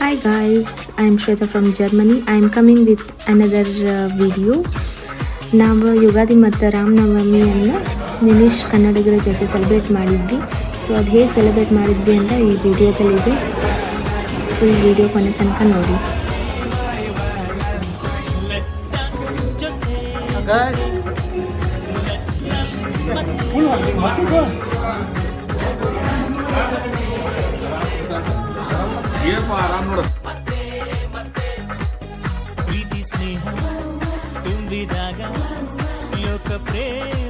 Hi guys, I am Shweta from Germany. I am coming with another uh, video. ನಾವು ಯುಗಾದಿ ಮತ್ತು ರಾಮನವಮಿಯನ್ನು ನಿಮಿಷ್ ಕನ್ನಡಿಗರ ಜೊತೆ celebrate ಮಾಡಿದ್ವಿ. ಸೊ ಅದು ಹೇಗೆ ಸೆಲೆಬ್ರೇಟ್ ಮಾಡಿದ್ವಿ ಅಂತ ಈ ವಿಡಿಯೋದಲ್ಲಿದೆ ಸೊ ಈ ವಿಡಿಯೋ ಕೊನೆ ತನಕ ನೋಡಿ. ಏನಪ್ಪ ಆರಾಮ್ ನೋಡು. ಪ್ರೀತಿ ಸ್ನೇಹ ತುಂಬಿದಾಗ ಲೋಕ ಪ್ರೇಮ.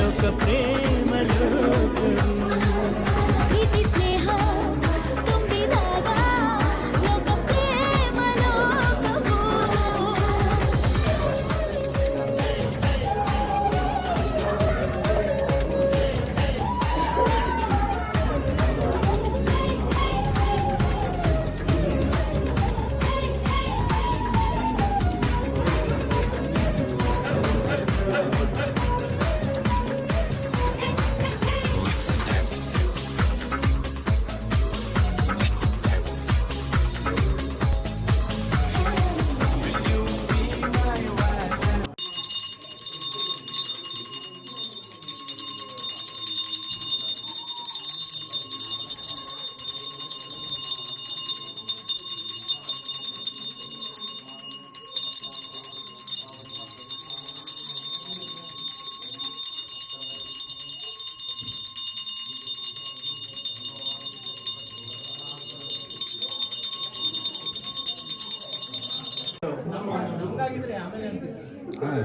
meu capricho.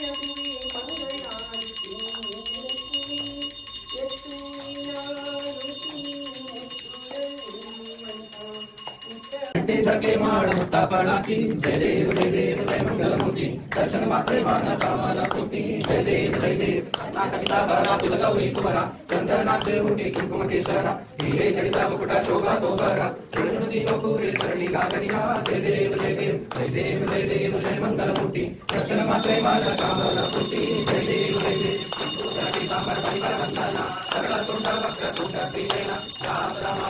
Hello. ಕಟ್ಟಿ ಬಗ್ಗೆ ಮಾಡು ತಪಣಾಚಿ ಜಯ ದೇವ ಜಯ ದೇವ ಜಯ ಮಂಗಳಮೂರ್ತಿ ದರ್ಶನ ಮಾತ್ರ ಮಾನ ಕಾಮನ ಸ್ತುತಿ ಜಯ ದೇವ ಜಯ ದೇವ ನಾ ಕವಿತಾ ಬರ ತುಲಗ ಉಳಿಕುವರ ಚಂದ್ರನಾಚೆ ಹುಟಿ ಕುಂಕುಮ ಕೇಶರ ಹೀರೆ ಚಡಿತ ಮುಕುಟ ಶೋಭಾ ತೋಬರ ತುಳಸನ ದೀಪ ಪೂರೆ ಚರಣಿ ಗಾಗನಿಯ ಜಯ ದೇವ ಜಯ ದೇವ ಜಯ ದೇವ ಜಯ ದೇವ ಜಯ ಮಂಗಳಮೂರ್ತಿ ದರ್ಶನ ಮಾತ್ರ ಮಾನ ಕಾಮನ ಸ್ತುತಿ ಜಯ ದೇವ ಜಯ ದೇವ ಸಂತೋಷ ಪಿತಾಂಬರ ಪರಿವರ ವಂದನ ಸರಳ ತುಂಡ ವಕ್ರ ತುಂಡ ಶ್ರೀ ರಾಮ ರಾಮ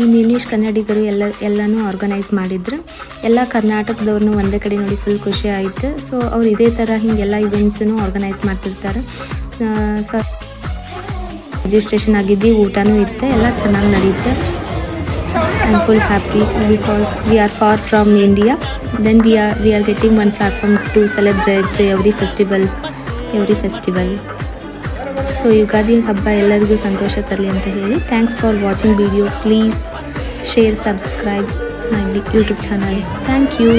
ಈ ಮ್ಯೂನಿಷ್ ಕನ್ನಡಿಗರು ಎಲ್ಲ, ಎಲ್ಲನೂ ಆರ್ಗನೈಸ್ ಮಾಡಿದ್ರು. ಎಲ್ಲ ಕರ್ನಾಟಕದವ್ರನ್ನೂ ಒಂದೇ ಕಡೆ ನೋಡಿ ಫುಲ್ ಖುಷಿ ಆಯಿತು. ಸೊ ಅವ್ರು ಇದೇ ಥರ ಹಿಂಗೆಲ್ಲ ಇವೆಂಟ್ಸನ್ನು ಆರ್ಗನೈಸ್ ಮಾಡ್ತಿರ್ತಾರೆ. ಸೊ ರಿಜಿಸ್ಟ್ರೇಷನ್ ಆಗಿದ್ದು ಊಟನೂ ಇತ್ತು. ಎಲ್ಲ ಚೆನ್ನಾಗಿ ನಡೆಯುತ್ತೆ am full happy because we are far from India then we are we are getting one platform to celebrate every festival every festival so Ugadi ಹಬ್ಬ ಎಲ್ಲರಿಗೂ ಸಂತೋಷ ತರಲಿ ಅಂತ ಹೇಳಿ. Thanks for watching video please share subscribe my YouTube channel thank you